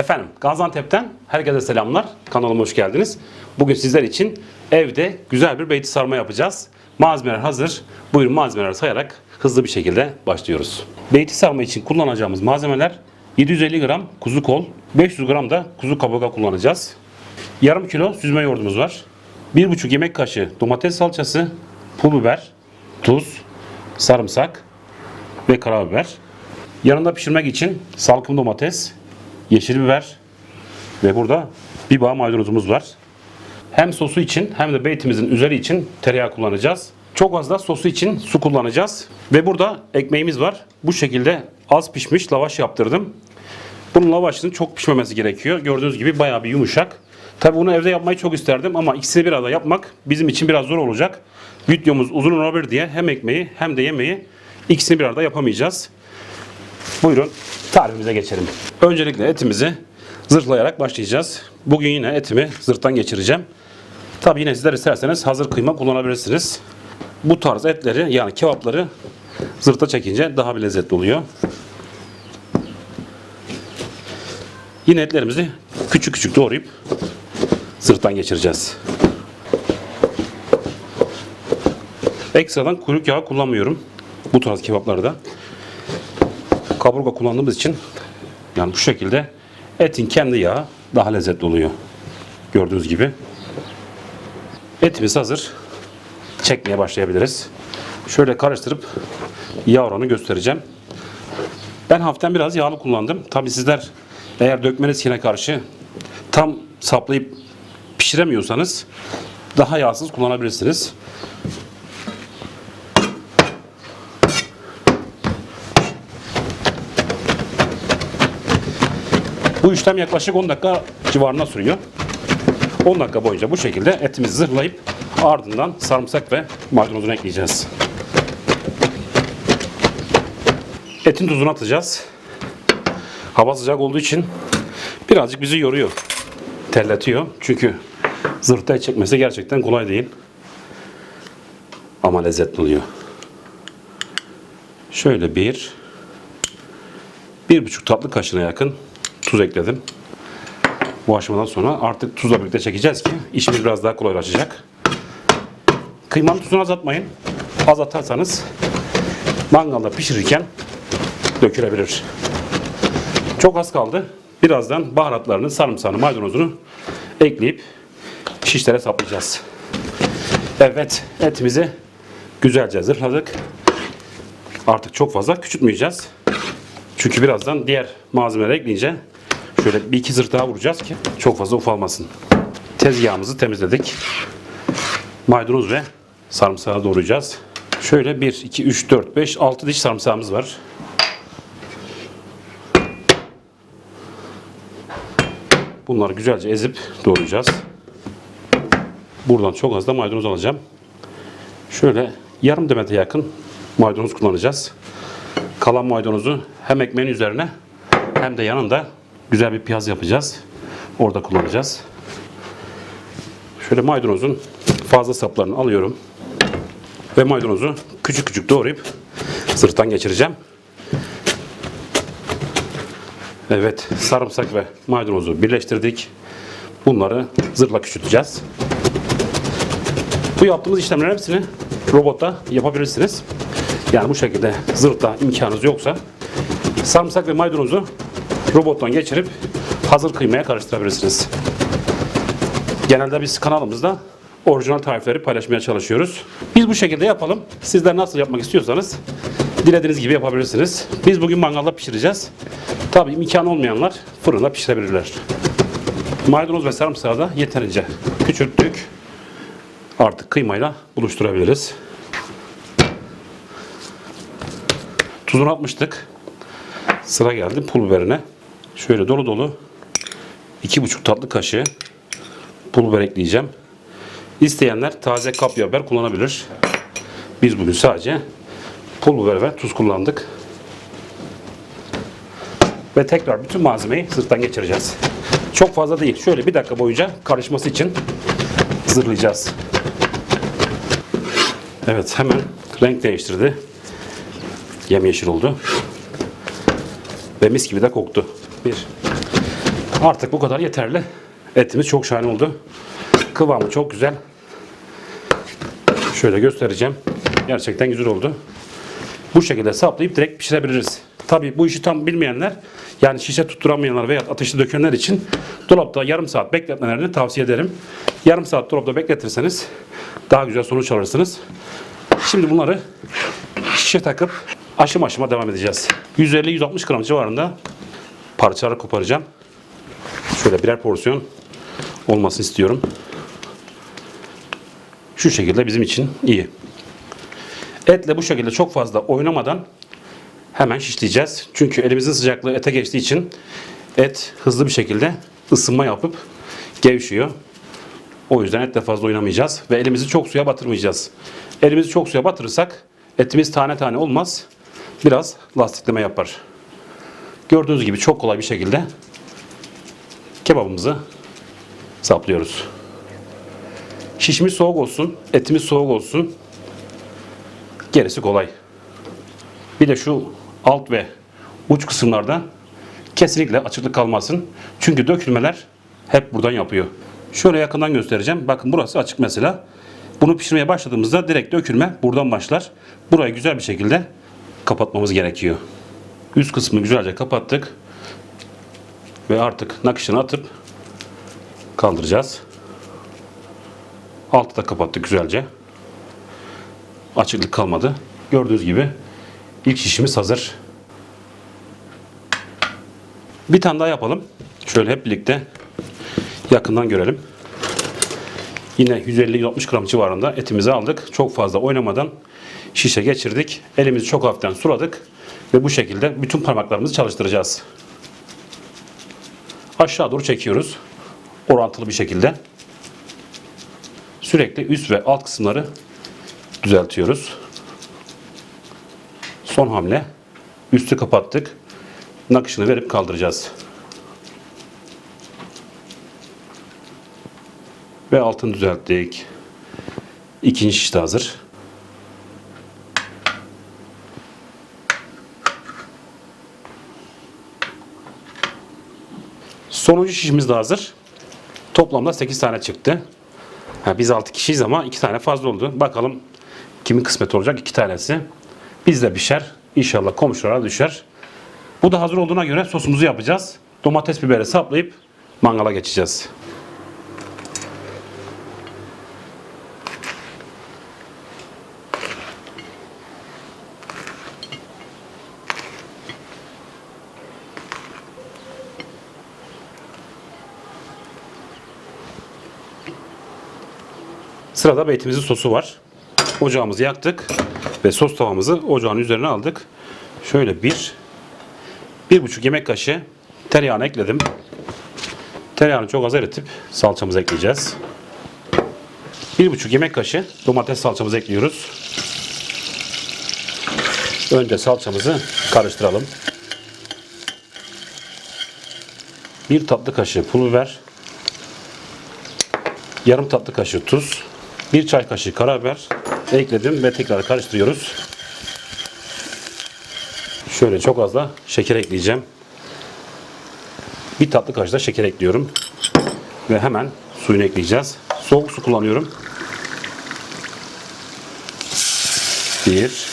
Efendim Gaziantep'ten herkese selamlar. Kanalıma hoş geldiniz. Bugün sizler için evde güzel bir beyti sarma yapacağız. Malzemeler hazır. Buyurun malzemeleri sayarak hızlı bir şekilde başlıyoruz. Beyti sarma için kullanacağımız malzemeler 750 gram kuzu kol, 500 gram da kuzu kaburga kullanacağız. Yarım kilo süzme yoğurdumuz var. 1,5 yemek kaşığı domates salçası, pul biber, tuz, sarımsak ve karabiber. Yanında pişirmek için salkım domates, yeşil biber ve burada bir bağ maydanozumuz var. Hem sosu için hem de beytimizin üzeri için tereyağı kullanacağız. Çok az da sosu için su kullanacağız. Ve burada ekmeğimiz var. Bu şekilde az pişmiş lavaş yaptırdım. Bunun lavaşının çok pişmemesi gerekiyor. Gördüğünüz gibi bayağı bir yumuşak. Tabi bunu evde yapmayı çok isterdim ama ikisini bir arada yapmak bizim için biraz zor olacak. Videomuz uzun olabilir diye hem ekmeği hem de yemeği ikisini bir arada yapamayacağız. Buyurun tarifimize geçelim. Öncelikle etimizi zırhlayarak başlayacağız. Bugün yine etimi zırhtan geçireceğim. Tabi yine sizler isterseniz hazır kıyma kullanabilirsiniz. Bu tarz etleri yani kebapları zırhta çekince daha bir lezzetli oluyor. Yine etlerimizi küçük küçük doğrayıp zırhtan geçireceğiz. Ekstradan kuyruk yağı kullanmıyorum bu tarz kebaplarda kaburga kullandığımız için yani bu şekilde etin kendi yağı daha lezzetli oluyor. Gördüğünüz gibi. Etimiz hazır. Çekmeye başlayabiliriz. Şöyle karıştırıp yağ oranı göstereceğim. Ben hafiften biraz yağlı kullandım. Tabi sizler eğer dökmeniz yine karşı tam saplayıp pişiremiyorsanız daha yağsız kullanabilirsiniz. Bu işlem yaklaşık 10 dakika civarında sürüyor. 10 dakika boyunca bu şekilde etimizi zırhlayıp ardından sarımsak ve maydanozunu ekleyeceğiz. Etin tuzunu atacağız. Hava sıcak olduğu için birazcık bizi yoruyor. Terletiyor. Çünkü zırhta çekmesi gerçekten kolay değil. Ama lezzetli oluyor. Şöyle bir, bir buçuk tatlı kaşığına yakın tuz ekledim. Bu aşamadan sonra artık tuzla birlikte çekeceğiz ki işimiz biraz daha kolaylaşacak. Kıymanın tuzunu azaltmayın. Az atarsanız mangalda pişirirken dökülebilir. Çok az kaldı. Birazdan baharatlarını, sarımsağını, maydanozunu ekleyip şişlere saplayacağız. Evet, etimizi güzelce zırhladık. Artık çok fazla küçültmeyeceğiz. Çünkü birazdan diğer malzemeleri ekleyince şöyle bir iki zırt daha vuracağız ki çok fazla ufalmasın. Tezgahımızı temizledik. Maydanoz ve sarımsağı doğrayacağız. Şöyle 1, 2, 3, 4, 5, 6 diş sarımsağımız var. Bunları güzelce ezip doğrayacağız. Buradan çok az da maydanoz alacağım. Şöyle yarım demete yakın maydanoz kullanacağız. Kalan maydanozu hem ekmeğin üzerine hem de yanında güzel bir piyaz yapacağız. Orada kullanacağız. Şöyle maydanozun fazla saplarını alıyorum. Ve maydanozu küçük küçük doğrayıp zırhtan geçireceğim. Evet, sarımsak ve maydanozu birleştirdik. Bunları zırhla küçülteceğiz. Bu yaptığımız işlemlerin hepsini robotta yapabilirsiniz. Yani bu şekilde zırhta imkanınız yoksa sarımsak ve maydanozu robottan geçirip hazır kıymaya karıştırabilirsiniz. Genelde biz kanalımızda orijinal tarifleri paylaşmaya çalışıyoruz. Biz bu şekilde yapalım. Sizler nasıl yapmak istiyorsanız dilediğiniz gibi yapabilirsiniz. Biz bugün mangalda pişireceğiz. Tabii imkan olmayanlar fırında pişirebilirler. Maydanoz ve sarımsağı da yeterince küçülttük. Artık kıymayla buluşturabiliriz. Tuzunu atmıştık. Sıra geldi pul biberine. Şöyle dolu dolu 2,5 tatlı kaşığı pul biber ekleyeceğim. İsteyenler taze kapya biber kullanabilir. Biz bugün sadece pul biber ve tuz kullandık. Ve tekrar bütün malzemeyi zırhtan geçireceğiz. Çok fazla değil. Şöyle bir dakika boyunca karışması için zırhlayacağız. Evet hemen renk değiştirdi. Yemyeşil oldu. Ve mis gibi de koktu. Bir Artık bu kadar yeterli. Etimiz çok şahane oldu. Kıvamı çok güzel. Şöyle göstereceğim. Gerçekten güzel oldu. Bu şekilde saplayıp direkt pişirebiliriz. Tabii bu işi tam bilmeyenler yani şişe tutturamayanlar veya ateşli dökenler için dolapta yarım saat bekletmelerini tavsiye ederim. Yarım saat dolapta bekletirseniz daha güzel sonuç alırsınız. Şimdi bunları şişe takıp aşım aşıma devam edeceğiz. 150-160 gram civarında parçaları koparacağım. Şöyle birer porsiyon olmasını istiyorum. Şu şekilde bizim için iyi. Etle bu şekilde çok fazla oynamadan hemen şişleyeceğiz. Çünkü elimizin sıcaklığı ete geçtiği için et hızlı bir şekilde ısınma yapıp gevşiyor. O yüzden etle fazla oynamayacağız ve elimizi çok suya batırmayacağız. Elimizi çok suya batırırsak etimiz tane tane olmaz. Biraz lastikleme yapar. Gördüğünüz gibi çok kolay bir şekilde kebabımızı saplıyoruz. Şişimiz soğuk olsun, etimiz soğuk olsun. Gerisi kolay. Bir de şu alt ve uç kısımlarda kesinlikle açıklık kalmasın. Çünkü dökülmeler hep buradan yapıyor. Şöyle yakından göstereceğim. Bakın burası açık mesela. Bunu pişirmeye başladığımızda direkt dökülme buradan başlar. Burayı güzel bir şekilde kapatmamız gerekiyor. Üst kısmı güzelce kapattık. Ve artık nakışını atıp kaldıracağız. Altı da kapattık güzelce. Açıklık kalmadı. Gördüğünüz gibi ilk şişimiz hazır. Bir tane daha yapalım. Şöyle hep birlikte yakından görelim. Yine 150-160 gram civarında etimizi aldık. Çok fazla oynamadan şişe geçirdik. Elimizi çok hafiften suladık. Ve bu şekilde bütün parmaklarımızı çalıştıracağız. Aşağı doğru çekiyoruz. Orantılı bir şekilde. Sürekli üst ve alt kısımları düzeltiyoruz. Son hamle. Üstü kapattık. Nakışını verip kaldıracağız. Ve altını düzelttik. İkinci şiş hazır. Sonuncu şişimiz de hazır. Toplamda 8 tane çıktı. Ha, biz 6 kişiyiz ama 2 tane fazla oldu. Bakalım kimin kısmet olacak 2 tanesi. Bizde pişer. İnşallah komşulara düşer. Bu da hazır olduğuna göre sosumuzu yapacağız. Domates biberi saplayıp mangala geçeceğiz. Sırada beytimizin sosu var. Ocağımızı yaktık ve sos tavamızı ocağın üzerine aldık. Şöyle bir, bir buçuk yemek kaşığı tereyağını ekledim. Tereyağını çok az eritip salçamızı ekleyeceğiz. Bir buçuk yemek kaşığı domates salçamızı ekliyoruz. Önce salçamızı karıştıralım. Bir tatlı kaşığı pul biber, yarım tatlı kaşığı tuz, bir çay kaşığı karabiber ekledim ve tekrar karıştırıyoruz. Şöyle çok az da şeker ekleyeceğim. Bir tatlı kaşığı da şeker ekliyorum. Ve hemen suyunu ekleyeceğiz. Soğuk su kullanıyorum. Bir.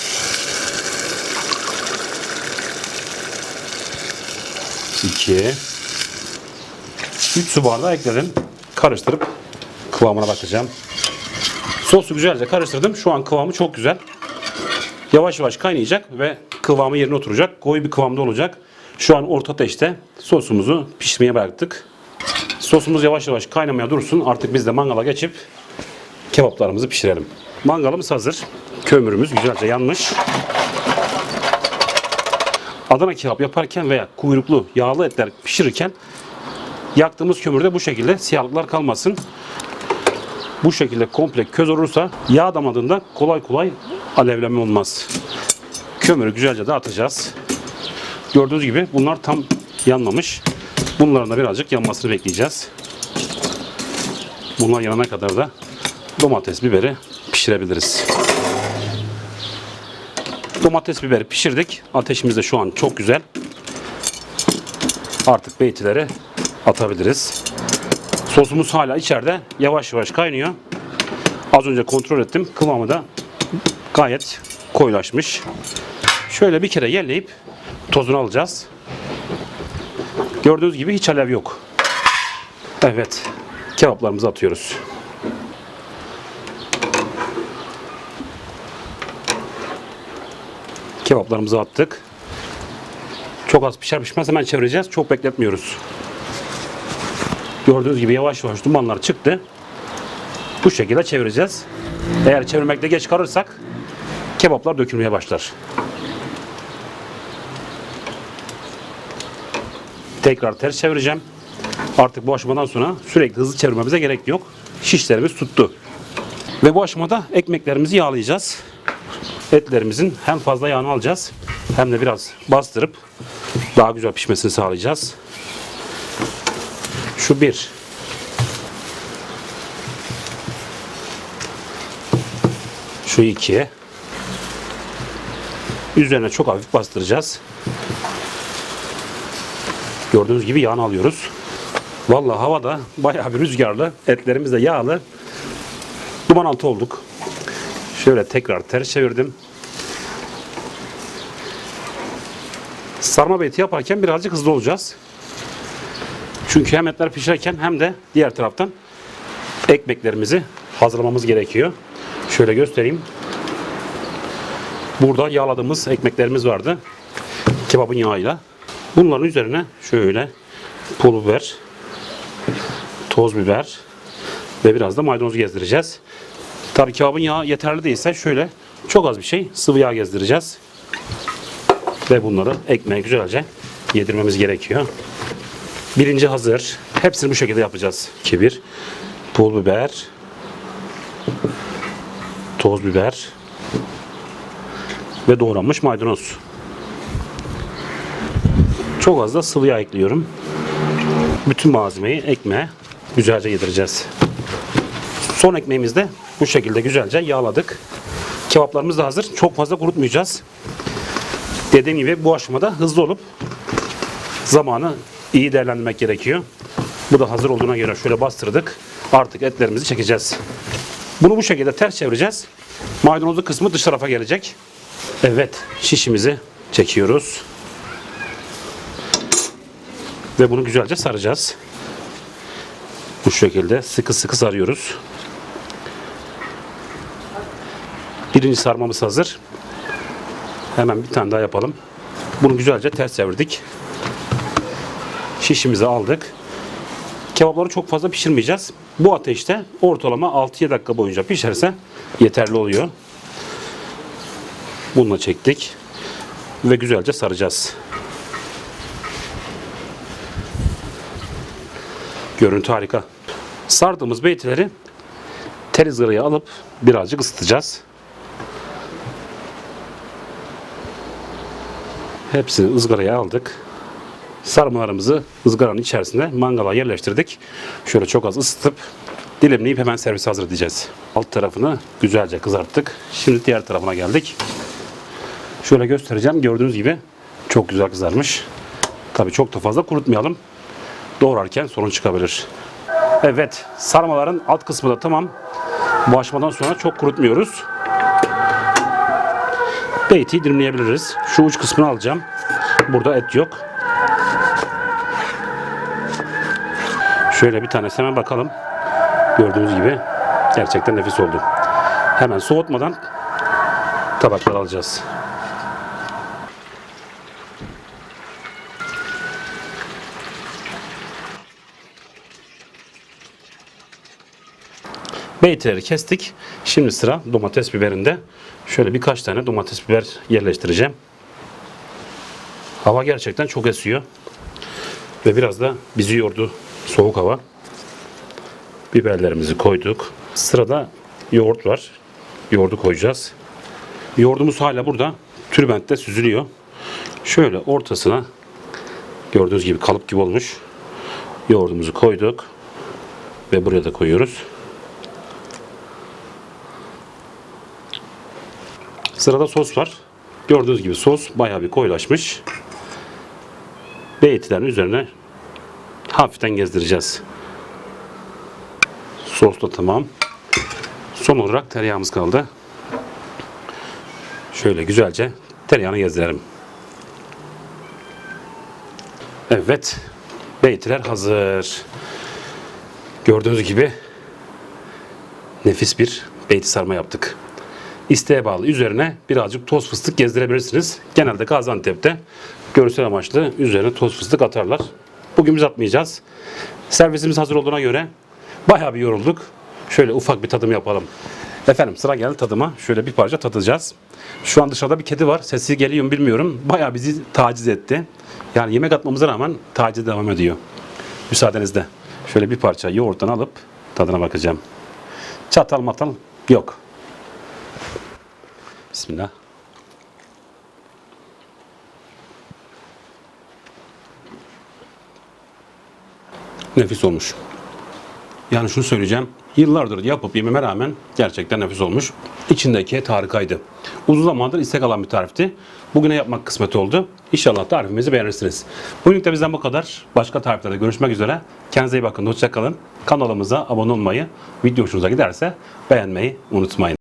İki. Üç su bardağı ekledim. Karıştırıp kıvamına bakacağım. Sosu güzelce karıştırdım. Şu an kıvamı çok güzel. Yavaş yavaş kaynayacak ve kıvamı yerine oturacak. Koyu bir kıvamda olacak. Şu an orta ateşte sosumuzu pişirmeye bıraktık. Sosumuz yavaş yavaş kaynamaya dursun. Artık biz de mangala geçip kebaplarımızı pişirelim. Mangalımız hazır. Kömürümüz güzelce yanmış. Adana kebap yaparken veya kuyruklu yağlı etler pişirirken yaktığımız kömürde bu şekilde siyahlıklar kalmasın bu şekilde komple köz olursa yağ damadığında kolay kolay alevleme olmaz. Kömürü güzelce dağıtacağız. Gördüğünüz gibi bunlar tam yanmamış. Bunların da birazcık yanmasını bekleyeceğiz. Bunlar yanana kadar da domates biberi pişirebiliriz. Domates biberi pişirdik. Ateşimiz de şu an çok güzel. Artık beytileri atabiliriz. Sosumuz hala içeride yavaş yavaş kaynıyor. Az önce kontrol ettim. Kıvamı da gayet koyulaşmış. Şöyle bir kere yerleyip tozunu alacağız. Gördüğünüz gibi hiç alev yok. Evet. Kebaplarımızı atıyoruz. Kebaplarımızı attık. Çok az pişer pişmez hemen çevireceğiz. Çok bekletmiyoruz. Gördüğünüz gibi yavaş yavaş dumanlar çıktı. Bu şekilde çevireceğiz. Eğer çevirmekte geç kalırsak kebaplar dökülmeye başlar. Tekrar ters çevireceğim. Artık bu aşamadan sonra sürekli hızlı çevirmemize gerek yok. Şişlerimiz tuttu. Ve bu aşamada ekmeklerimizi yağlayacağız. Etlerimizin hem fazla yağını alacağız hem de biraz bastırıp daha güzel pişmesini sağlayacağız. Şu bir. Şu iki. Üzerine çok hafif bastıracağız. Gördüğünüz gibi yağını alıyoruz. Vallahi havada bayağı bir rüzgarlı. Etlerimiz de yağlı. Duman altı olduk. Şöyle tekrar ters çevirdim. Sarma beyti yaparken birazcık hızlı olacağız. Çünkü hem etler pişerken hem de diğer taraftan ekmeklerimizi hazırlamamız gerekiyor. Şöyle göstereyim. Burada yağladığımız ekmeklerimiz vardı. Kebabın yağıyla. Bunların üzerine şöyle pul biber, toz biber ve biraz da maydanoz gezdireceğiz. Tabii kebabın yağı yeterli değilse şöyle çok az bir şey sıvı yağ gezdireceğiz. Ve bunları ekmeğe güzelce yedirmemiz gerekiyor. Birinci hazır. Hepsini bu şekilde yapacağız. Kibir, pul biber, toz biber ve doğranmış maydanoz. Çok az da sıvı yağ ekliyorum. Bütün malzemeyi ekmeğe güzelce yedireceğiz. Son ekmeğimizi de bu şekilde güzelce yağladık. Kebaplarımız da hazır. Çok fazla kurutmayacağız. Dediğim gibi bu aşamada hızlı olup zamanı iyi değerlendirmek gerekiyor. Bu da hazır olduğuna göre şöyle bastırdık. Artık etlerimizi çekeceğiz. Bunu bu şekilde ters çevireceğiz. Maydanozlu kısmı dış tarafa gelecek. Evet, şişimizi çekiyoruz. Ve bunu güzelce saracağız. Bu şekilde sıkı sıkı sarıyoruz. Birinci sarmamız hazır. Hemen bir tane daha yapalım. Bunu güzelce ters çevirdik. Şişimizi aldık. Kebapları çok fazla pişirmeyeceğiz. Bu ateşte ortalama 6-7 dakika boyunca pişerse yeterli oluyor. Bununla çektik. Ve güzelce saracağız. Görüntü harika. Sardığımız beytileri tel ızgaraya alıp birazcık ısıtacağız. Hepsini ızgaraya aldık. Sarmalarımızı ızgaranın içerisine mangala yerleştirdik. Şöyle çok az ısıtıp dilimleyip hemen servise hazır edeceğiz. Alt tarafını güzelce kızarttık. Şimdi diğer tarafına geldik. Şöyle göstereceğim. Gördüğünüz gibi çok güzel kızarmış. Tabii çok da fazla kurutmayalım. Doğrarken sorun çıkabilir. Evet, sarmaların alt kısmı da tamam. Bu aşamadan sonra çok kurutmuyoruz. Beyti dilimleyebiliriz. Şu uç kısmını alacağım. Burada et yok. Şöyle bir tanesi hemen bakalım. Gördüğünüz gibi gerçekten nefis oldu. Hemen soğutmadan tabaklara alacağız. Beytileri kestik. Şimdi sıra domates biberinde. Şöyle birkaç tane domates biber yerleştireceğim. Hava gerçekten çok esiyor. Ve biraz da bizi yordu soğuk hava. Biberlerimizi koyduk. Sırada yoğurt var. Yoğurdu koyacağız. Yoğurdumuz hala burada. Tülbentte süzülüyor. Şöyle ortasına gördüğünüz gibi kalıp gibi olmuş. Yoğurdumuzu koyduk. Ve buraya da koyuyoruz. Sırada sos var. Gördüğünüz gibi sos bayağı bir koyulaşmış. Beytilerin üzerine hafiften gezdireceğiz. Sos da tamam. Son olarak tereyağımız kaldı. Şöyle güzelce tereyağını gezdirelim. Evet. Beytiler hazır. Gördüğünüz gibi nefis bir beyti sarma yaptık. İsteğe bağlı. Üzerine birazcık toz fıstık gezdirebilirsiniz. Genelde Gaziantep'te görsel amaçlı üzerine toz fıstık atarlar. Bugün biz atmayacağız. Servisimiz hazır olduğuna göre bayağı bir yorulduk. Şöyle ufak bir tadım yapalım. Efendim sıra geldi tadıma. Şöyle bir parça tadacağız. Şu an dışarıda bir kedi var. Sesi geliyor mu bilmiyorum. Bayağı bizi taciz etti. Yani yemek atmamıza rağmen taciz devam ediyor. Müsaadenizle. Şöyle bir parça yoğurttan alıp tadına bakacağım. Çatal matal yok. Bismillah. Nefis olmuş. Yani şunu söyleyeceğim. Yıllardır yapıp yememe rağmen gerçekten nefis olmuş. İçindeki et harikaydı. Uzun zamandır istek alan bir tarifti. Bugüne yapmak kısmet oldu. İnşallah tarifimizi beğenirsiniz. Bugün de bizden bu kadar. Başka tariflerde görüşmek üzere. Kendinize iyi bakın. Hoşçakalın. Kanalımıza abone olmayı, video hoşunuza giderse beğenmeyi unutmayın.